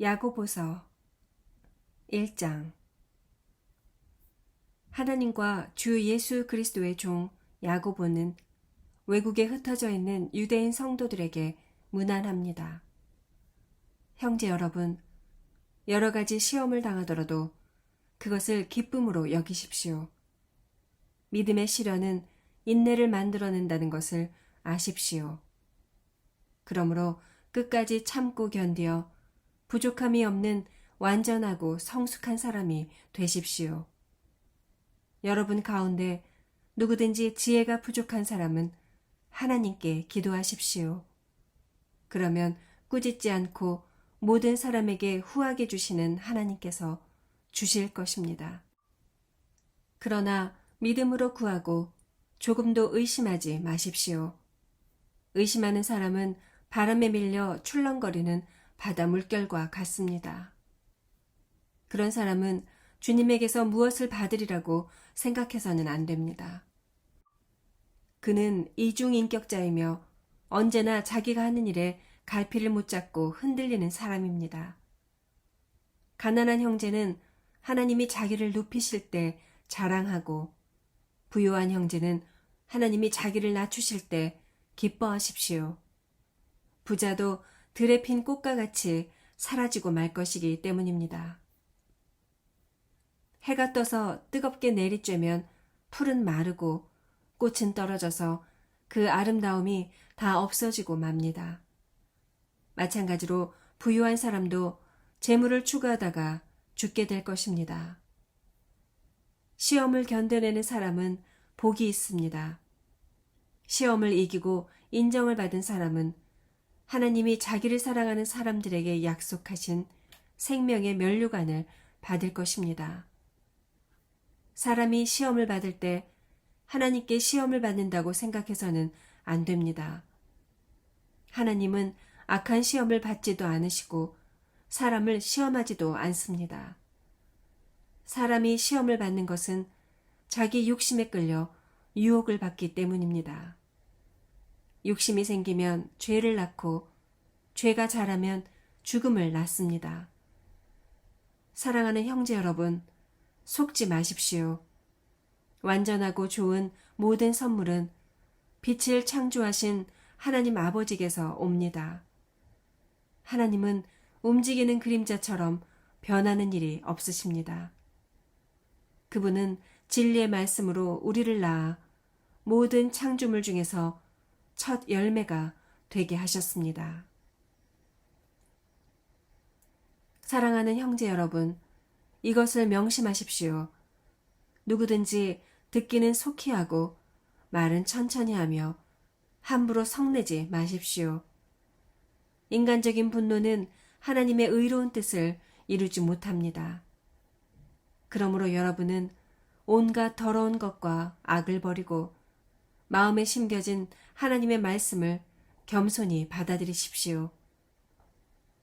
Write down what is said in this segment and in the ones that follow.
야고보서 1장 하나님과 주 예수 그리스도의 종 야고보는 외국에 흩어져 있는 유대인 성도들에게 문안합니다. 형제 여러분, 여러 가지 시험을 당하더라도 그것을 기쁨으로 여기십시오. 믿음의 시련은 인내를 만들어낸다는 것을 아십시오. 그러므로 끝까지 참고 견디어 부족함이 없는 완전하고 성숙한 사람이 되십시오. 여러분 가운데 누구든지 지혜가 부족한 사람은 하나님께 기도하십시오. 그러면 꾸짖지 않고 모든 사람에게 후하게 주시는 하나님께서 주실 것입니다. 그러나 믿음으로 구하고 조금도 의심하지 마십시오. 의심하는 사람은 바람에 밀려 출렁거리는 바다 물결과 같습니다. 그런 사람은 주님에게서 무엇을 받으리라고 생각해서는 안 됩니다. 그는 이중인격자이며 언제나 자기가 하는 일에 갈피를 못 잡고 흔들리는 사람입니다. 가난한 형제는 하나님이 자기를 높이실 때 자랑하고 부요한 형제는 하나님이 자기를 낮추실 때 기뻐하십시오. 부자도 들에 핀 꽃과 같이 사라지고 말 것이기 때문입니다. 해가 떠서 뜨겁게 내리쬐면 풀은 마르고 꽃은 떨어져서 그 아름다움이 다 없어지고 맙니다. 마찬가지로 부유한 사람도 재물을 추구하다가 죽게 될 것입니다. 시험을 견뎌내는 사람은 복이 있습니다. 시험을 이기고 인정을 받은 사람은 하나님이 자기를 사랑하는 사람들에게 약속하신 생명의 면류관을 받을 것입니다. 사람이 시험을 받을 때 하나님께 시험을 받는다고 생각해서는 안 됩니다. 하나님은 악한 시험을 받지도 않으시고 사람을 시험하지도 않습니다. 사람이 시험을 받는 것은 자기 욕심에 끌려 유혹을 받기 때문입니다. 욕심이 생기면 죄를 낳고 죄가 자라면 죽음을 낳습니다. 사랑하는 형제 여러분, 속지 마십시오. 완전하고 좋은 모든 선물은 빛을 창조하신 하나님 아버지께서 옵니다. 하나님은 움직이는 그림자처럼 변하는 일이 없으십니다. 그분은 진리의 말씀으로 우리를 낳아 모든 창조물 중에서 첫 열매가 되게 하셨습니다. 사랑하는 형제 여러분, 이것을 명심하십시오. 누구든지 듣기는 속히 하고 말은 천천히 하며 함부로 성내지 마십시오. 인간적인 분노는 하나님의 의로운 뜻을 이루지 못합니다. 그러므로 여러분은 온갖 더러운 것과 악을 버리고 마음에 심겨진 하나님의 말씀을 겸손히 받아들이십시오.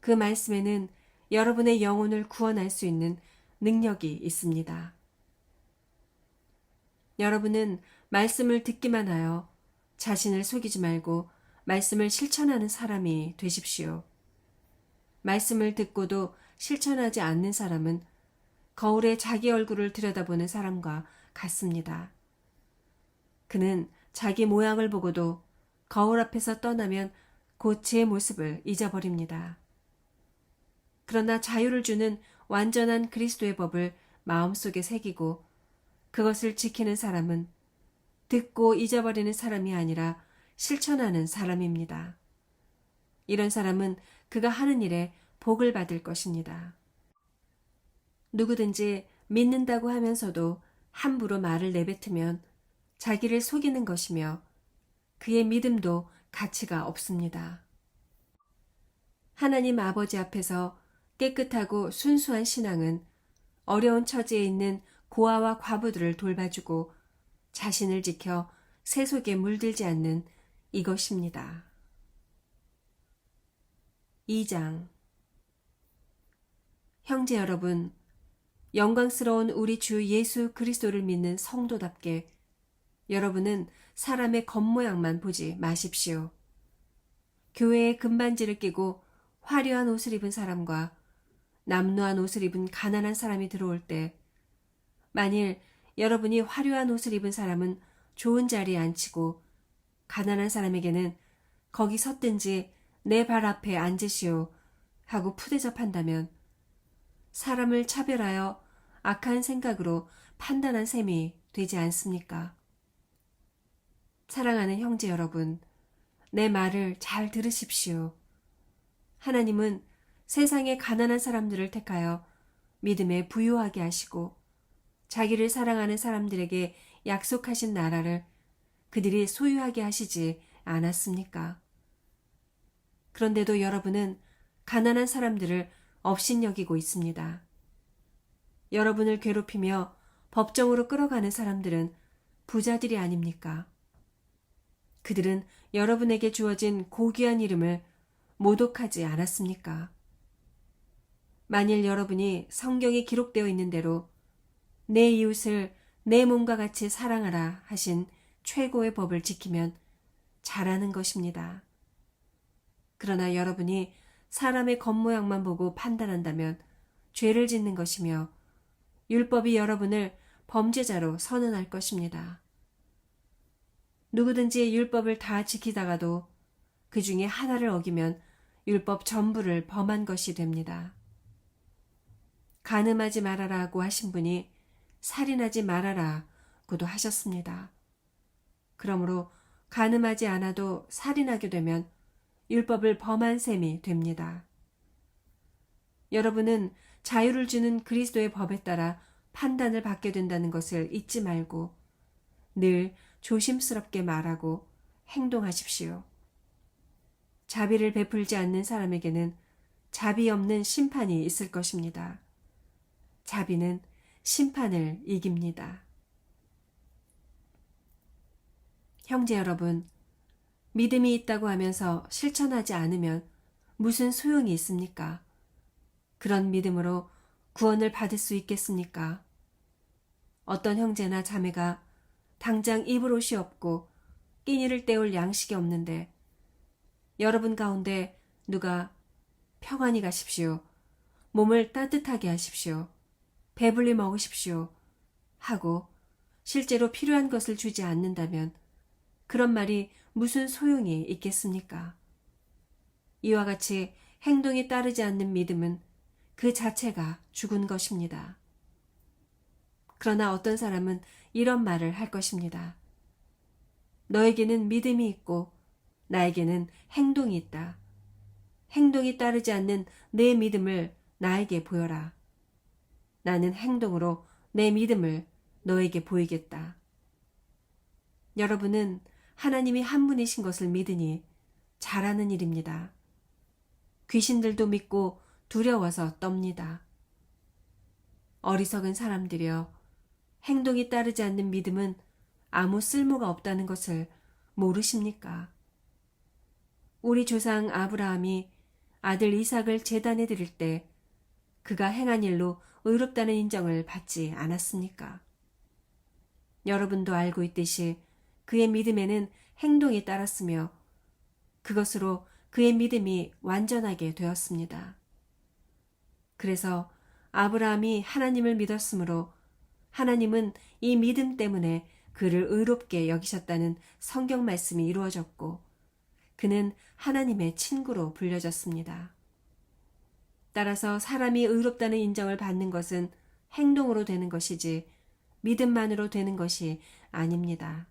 그 말씀에는 여러분의 영혼을 구원할 수 있는 능력이 있습니다. 여러분은 말씀을 듣기만 하여 자신을 속이지 말고 말씀을 실천하는 사람이 되십시오. 말씀을 듣고도 실천하지 않는 사람은 거울에 자기 얼굴을 들여다보는 사람과 같습니다. 그는 자기 모양을 보고도 거울 앞에서 떠나면 곧제 모습을 잊어버립니다. 그러나 자유를 주는 완전한 그리스도의 법을 마음속에 새기고 그것을 지키는 사람은 듣고 잊어버리는 사람이 아니라 실천하는 사람입니다. 이런 사람은 그가 하는 일에 복을 받을 것입니다. 누구든지 믿는다고 하면서도 함부로 말을 내뱉으면 자기를 속이는 것이며 그의 믿음도 가치가 없습니다. 하나님 아버지 앞에서 깨끗하고 순수한 신앙은 어려운 처지에 있는 고아와 과부들을 돌봐주고 자신을 지켜 세속에 물들지 않는 이것입니다. 2장 형제 여러분, 영광스러운 우리 주 예수 그리스도를 믿는 성도답게 여러분은 사람의 겉모양만 보지 마십시오. 교회에 금반지를 끼고 화려한 옷을 입은 사람과 남루한 옷을 입은 가난한 사람이 들어올 때, 만일 여러분이 화려한 옷을 입은 사람은 좋은 자리에 앉히고, 가난한 사람에게는 거기 섰든지 내 발 앞에 앉으시오 하고 푸대접한다면, 사람을 차별하여 악한 생각으로 판단한 셈이 되지 않습니까? 사랑하는 형제 여러분, 내 말을 잘 들으십시오. 하나님은 세상의 가난한 사람들을 택하여 믿음에 부유하게 하시고 자기를 사랑하는 사람들에게 약속하신 나라를 그들이 소유하게 하시지 않았습니까? 그런데도 여러분은 가난한 사람들을 업신여기고 있습니다. 여러분을 괴롭히며 법정으로 끌어가는 사람들은 부자들이 아닙니까? 그들은 여러분에게 주어진 고귀한 이름을 모독하지 않았습니까? 만일 여러분이 성경에 기록되어 있는 대로 내 이웃을 내 몸과 같이 사랑하라 하신 최고의 법을 지키면 잘하는 것입니다. 그러나 여러분이 사람의 겉모양만 보고 판단한다면 죄를 짓는 것이며 율법이 여러분을 범죄자로 선언할 것입니다. 누구든지 율법을 다 지키다가도 그 중에 하나를 어기면 율법 전부를 범한 것이 됩니다. 가늠하지 말아라고 하신 분이 살인하지 말아라고도 하셨습니다. 그러므로 가늠하지 않아도 살인하게 되면 율법을 범한 셈이 됩니다. 여러분은 자유를 주는 그리스도의 법에 따라 판단을 받게 된다는 것을 잊지 말고 늘 조심스럽게 말하고 행동하십시오. 자비를 베풀지 않는 사람에게는 자비 없는 심판이 있을 것입니다. 자비는 심판을 이깁니다. 형제 여러분, 믿음이 있다고 하면서 실천하지 않으면 무슨 소용이 있습니까? 그런 믿음으로 구원을 받을 수 있겠습니까? 어떤 형제나 자매가 당장 입을 옷이 없고 끼니를 때울 양식이 없는데 여러분 가운데 누가 평안히 가십시오. 몸을 따뜻하게 하십시오. 배불리 먹으십시오. 하고 실제로 필요한 것을 주지 않는다면 그런 말이 무슨 소용이 있겠습니까? 이와 같이 행동이 따르지 않는 믿음은 그 자체가 죽은 것입니다. 그러나 어떤 사람은 이런 말을 할 것입니다. 너에게는 믿음이 있고 나에게는 행동이 있다. 행동이 따르지 않는 내 믿음을 나에게 보여라. 나는 행동으로 내 믿음을 너에게 보이겠다. 여러분은 하나님이 한 분이신 것을 믿으니 잘하는 일입니다. 귀신들도 믿고 두려워서 떱니다. 어리석은 사람들이여 행동이 따르지 않는 믿음은 아무 쓸모가 없다는 것을 모르십니까? 우리 조상 아브라함이 아들 이삭을 재단에 드릴 때 그가 행한 일로 의롭다는 인정을 받지 않았습니까? 여러분도 알고 있듯이 그의 믿음에는 행동이 따랐으며 그것으로 그의 믿음이 완전하게 되었습니다. 그래서 아브라함이 하나님을 믿었으므로 하나님은 이 믿음 때문에 그를 의롭게 여기셨다는 성경 말씀이 이루어졌고 그는 하나님의 친구로 불려졌습니다. 따라서 사람이 의롭다는 인정을 받는 것은 행동으로 되는 것이지 믿음만으로 되는 것이 아닙니다.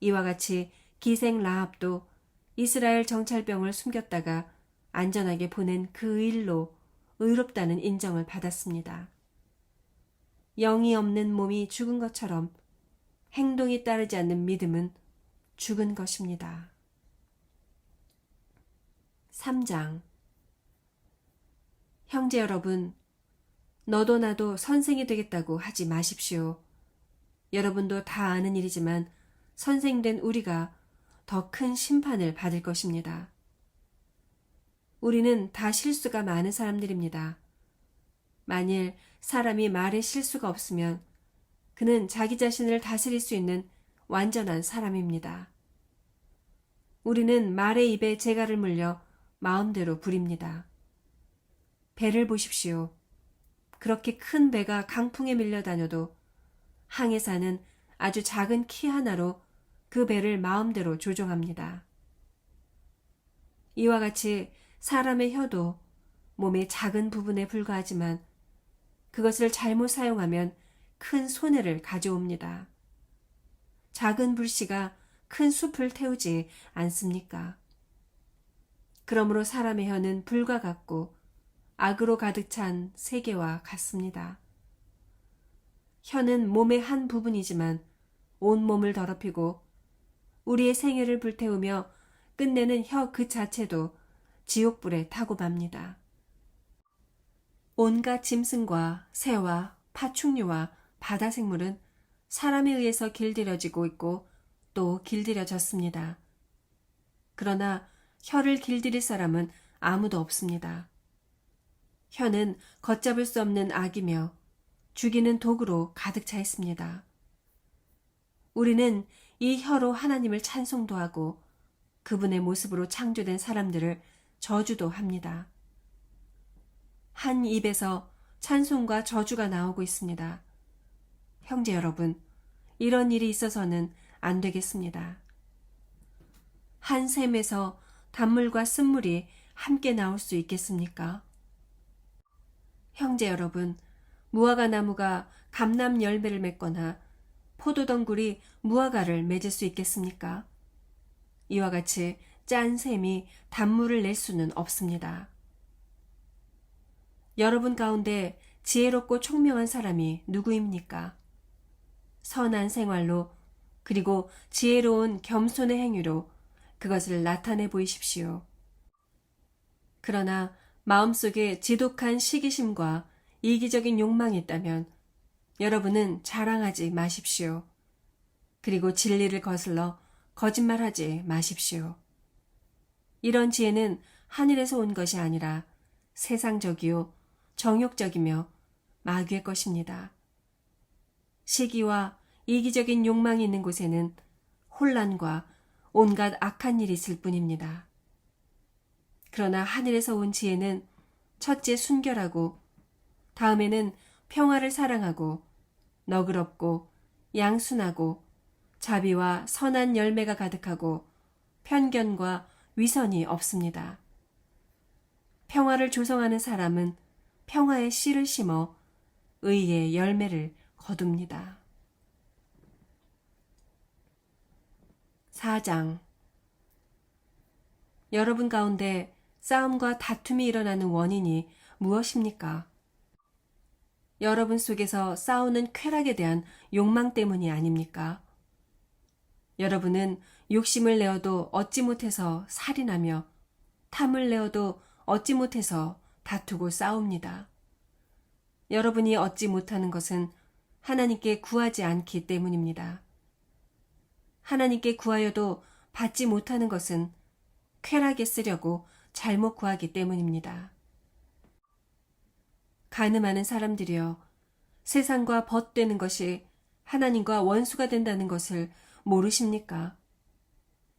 이와 같이 기생 라합도 이스라엘 정찰병을 숨겼다가 안전하게 보낸 그 일로 의롭다는 인정을 받았습니다. 영이 없는 몸이 죽은 것처럼 행동이 따르지 않는 믿음은 죽은 것입니다. 3장 형제 여러분, 너도 나도 선생이 되겠다고 하지 마십시오. 여러분도 다 아는 일이지만 선생된 우리가 더 큰 심판을 받을 것입니다. 우리는 다 실수가 많은 사람들입니다. 만일 사람이 말에 실수가 없으면 그는 자기 자신을 다스릴 수 있는 완전한 사람입니다. 우리는 말의 입에 재갈을 물려 마음대로 부립니다. 배를 보십시오. 그렇게 큰 배가 강풍에 밀려 다녀도 항해 사는 아주 작은 키 하나로 그 배를 마음대로 조종합니다. 이와 같이 사람의 혀도 몸의 작은 부분에 불과하지만 그것을 잘못 사용하면 큰 손해를 가져옵니다. 작은 불씨가 큰 숲을 태우지 않습니까? 그러므로 사람의 혀는 불과 같고 악으로 가득 찬 세계와 같습니다. 혀는 몸의 한 부분이지만 온 몸을 더럽히고 우리의 생애를 불태우며 끝내는 혀 그 자체도 지옥불에 타고 맙니다. 온갖 짐승과 새와 파충류와 바다 생물은 사람에 의해서 길들여지고 있고 또 길들여졌습니다. 그러나 혀를 길들일 사람은 아무도 없습니다. 혀는 걷잡을 수 없는 악이며 죽이는 도구로 가득 차 있습니다. 우리는 이 혀로 하나님을 찬송도 하고 그분의 모습으로 창조된 사람들을 저주도 합니다. 한 입에서 찬송과 저주가 나오고 있습니다. 형제 여러분, 이런 일이 있어서는 안 되겠습니다. 한 샘에서 단물과 쓴물이 함께 나올 수 있겠습니까? 형제 여러분, 무화과 나무가 감남 열매를 맺거나 포도 덩굴이 무화과를 맺을 수 있겠습니까? 이와 같이 짠 샘이 단물을 낼 수는 없습니다. 여러분 가운데 지혜롭고 총명한 사람이 누구입니까? 선한 생활로 그리고 지혜로운 겸손의 행위로 그것을 나타내 보이십시오. 그러나 마음속에 지독한 시기심과 이기적인 욕망이 있다면 여러분은 자랑하지 마십시오. 그리고 진리를 거슬러 거짓말하지 마십시오. 이런 지혜는 하늘에서 온 것이 아니라 세상적이요, 정욕적이며 마귀의 것입니다. 시기와 이기적인 욕망이 있는 곳에는 혼란과 온갖 악한 일이 있을 뿐입니다. 그러나 하늘에서 온 지혜는 첫째 순결하고 다음에는 평화를 사랑하고 너그럽고 양순하고 자비와 선한 열매가 가득하고 편견과 위선이 없습니다. 평화를 조성하는 사람은 평화의 씨를 심어 의의 열매를 거둡니다. 4장 여러분 가운데 싸움과 다툼이 일어나는 원인이 무엇입니까? 여러분 속에서 싸우는 쾌락에 대한 욕망 때문이 아닙니까? 여러분은 욕심을 내어도 얻지 못해서 살인하며 탐을 내어도 얻지 못해서 다투고 싸웁니다. 여러분이 얻지 못하는 것은 하나님께 구하지 않기 때문입니다. 하나님께 구하여도 받지 못하는 것은 쾌락에 쓰려고 잘못 구하기 때문입니다. 가늠하는 사람들이여 세상과 벗되는 것이 하나님과 원수가 된다는 것을 모르십니까?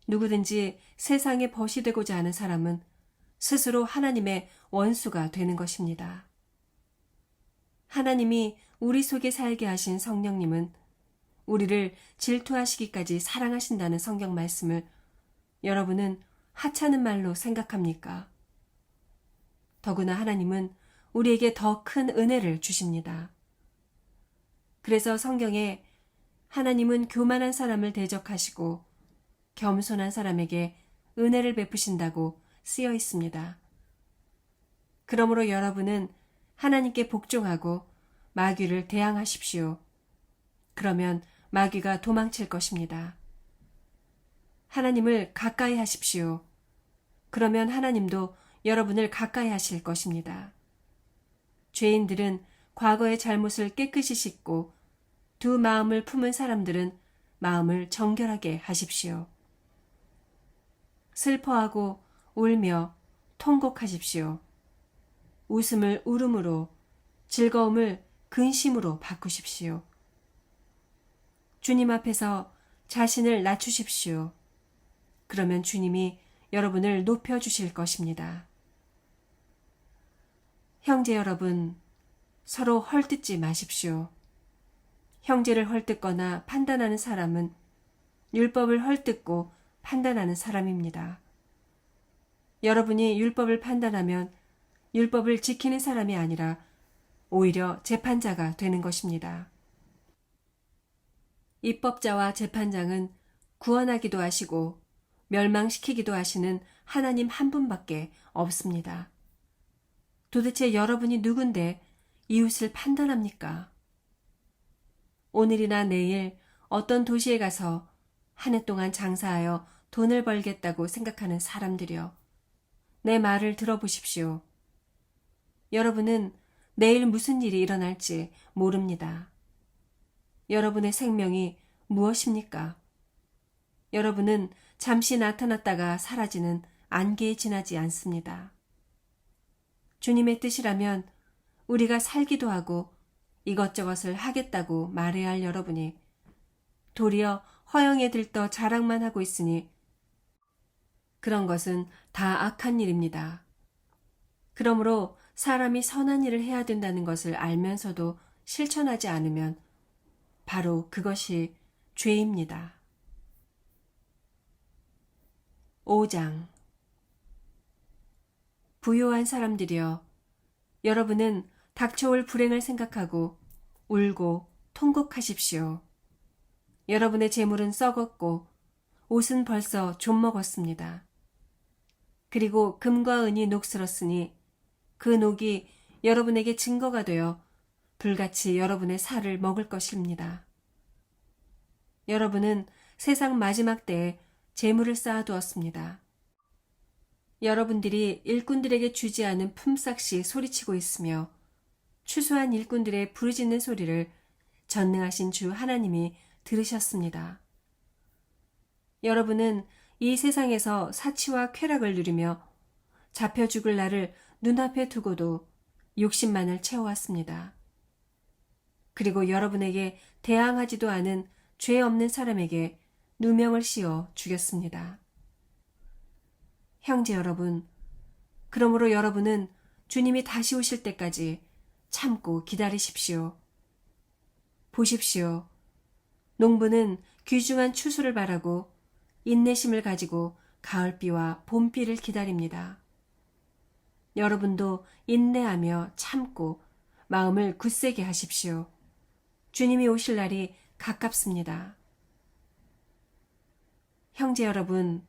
누구든지 세상에 벗이 되고자 하는 사람은 스스로 하나님의 원수가 되는 것입니다. 하나님이 우리 속에 살게 하신 성령님은 우리를 질투하시기까지 사랑하신다는 성경 말씀을 여러분은 하찮은 말로 생각합니까? 더구나 하나님은 우리에게 더 큰 은혜를 주십니다. 그래서 성경에 하나님은 교만한 사람을 대적하시고 겸손한 사람에게 은혜를 베푸신다고 쓰여 있습니다. 그러므로 여러분은 하나님께 복종하고 마귀를 대항하십시오. 그러면 마귀가 도망칠 것입니다. 하나님을 가까이 하십시오. 그러면 하나님도 여러분을 가까이 하실 것입니다. 죄인들은 과거의 잘못을 깨끗이 씻고 두 마음을 품은 사람들은 마음을 정결하게 하십시오. 슬퍼하고 울며 통곡하십시오. 웃음을 울음으로, 즐거움을 근심으로 바꾸십시오. 주님 앞에서 자신을 낮추십시오. 그러면 주님이 여러분을 높여주실 것입니다. 형제 여러분, 서로 헐뜯지 마십시오. 형제를 헐뜯거나 판단하는 사람은 율법을 헐뜯고 판단하는 사람입니다. 여러분이 율법을 판단하면 율법을 지키는 사람이 아니라 오히려 재판자가 되는 것입니다. 입법자와 재판장은 구원하기도 하시고 멸망시키기도 하시는 하나님 한 분밖에 없습니다. 도대체 여러분이 누군데 이웃을 판단합니까? 오늘이나 내일 어떤 도시에 가서 한 해 동안 장사하여 돈을 벌겠다고 생각하는 사람들이여. 내 말을 들어보십시오. 여러분은 내일 무슨 일이 일어날지 모릅니다. 여러분의 생명이 무엇입니까? 여러분은 잠시 나타났다가 사라지는 안개에 지나지 않습니다. 주님의 뜻이라면 우리가 살기도 하고 이것저것을 하겠다고 말해야 할 여러분이 도리어 허영에 들떠 자랑만 하고 있으니 그런 것은 다 악한 일입니다. 그러므로 사람이 선한 일을 해야 된다는 것을 알면서도 실천하지 않으면 바로 그것이 죄입니다. 5장 부요한 사람들이여 여러분은 닥쳐올 불행을 생각하고 울고 통곡하십시오. 여러분의 재물은 썩었고 옷은 벌써 좀 먹었습니다. 그리고 금과 은이 녹슬었으니 그 녹이 여러분에게 증거가 되어 불같이 여러분의 살을 먹을 것입니다. 여러분은 세상 마지막 때에 재물을 쌓아두었습니다. 여러분들이 일꾼들에게 주지 않은 품삯이 소리치고 있으며 추수한 일꾼들의 부르짖는 소리를 전능하신 주 하나님이 들으셨습니다. 여러분은 이 세상에서 사치와 쾌락을 누리며 잡혀 죽을 날을 눈앞에 두고도 욕심만을 채워왔습니다. 그리고 여러분에게 대항하지도 않은 죄 없는 사람에게 누명을 씌워 죽였습니다. 형제 여러분, 그러므로 여러분은 주님이 다시 오실 때까지 참고 기다리십시오. 보십시오. 농부는 귀중한 추수를 바라고 인내심을 가지고 가을비와 봄비를 기다립니다. 여러분도 인내하며 참고 마음을 굳세게 하십시오. 주님이 오실 날이 가깝습니다. 형제 여러분,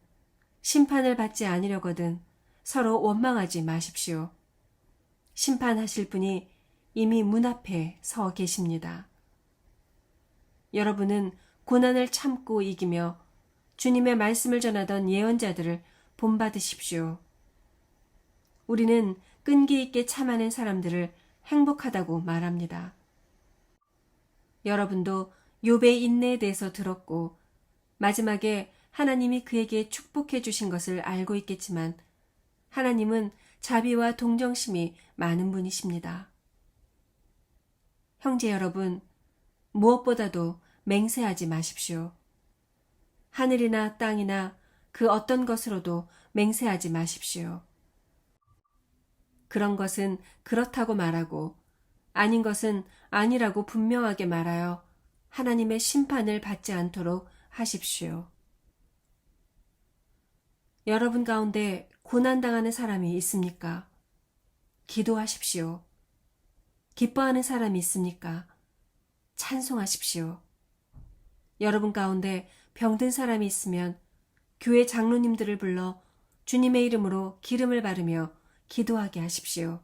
심판을 받지 아니려거든 서로 원망하지 마십시오. 심판하실 분이 이미 문 앞에 서 계십니다. 여러분은 고난을 참고 이기며 주님의 말씀을 전하던 예언자들을 본받으십시오. 우리는 끈기 있게 참아낸 사람들을 행복하다고 말합니다. 여러분도 욥의 인내에 대해서 들었고 마지막에 하나님이 그에게 축복해 주신 것을 알고 있겠지만 하나님은 자비와 동정심이 많은 분이십니다. 형제 여러분, 무엇보다도 맹세하지 마십시오. 하늘이나 땅이나 그 어떤 것으로도 맹세하지 마십시오. 그런 것은 그렇다고 말하고 아닌 것은 아니라고 분명하게 말하여 하나님의 심판을 받지 않도록 하십시오. 여러분 가운데 고난당하는 사람이 있습니까? 기도하십시오. 기뻐하는 사람이 있습니까? 찬송하십시오. 여러분 가운데 병든 사람이 있으면 교회 장로님들을 불러 주님의 이름으로 기름을 바르며 기도하게 하십시오.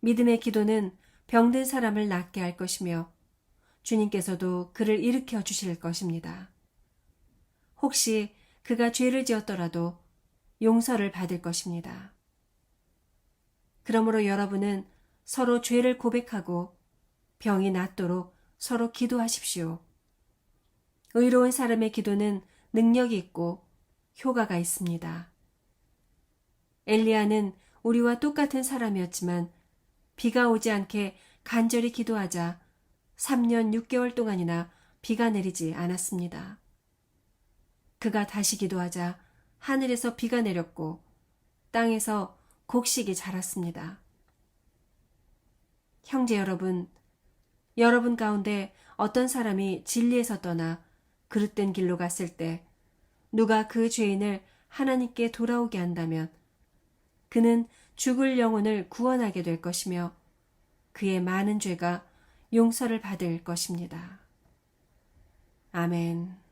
믿음의 기도는 병든 사람을 낫게 할 것이며 주님께서도 그를 일으켜 주실 것입니다. 혹시 그가 죄를 지었더라도 용서를 받을 것입니다. 그러므로 여러분은 서로 죄를 고백하고 병이 낫도록 서로 기도하십시오. 의로운 사람의 기도는 능력이 있고 효과가 있습니다. 엘리야는 우리와 똑같은 사람이었지만 비가 오지 않게 간절히 기도하자 3년 6개월 동안이나 비가 내리지 않았습니다. 그가 다시 기도하자 하늘에서 비가 내렸고 땅에서 곡식이 자랐습니다. 형제 여러분, 여러분 가운데 어떤 사람이 진리에서 떠나 그릇된 길로 갔을 때 누가 그 죄인을 하나님께 돌아오게 한다면 그는 죽을 영혼을 구원하게 될 것이며 그의 많은 죄가 용서를 받을 것입니다. 아멘.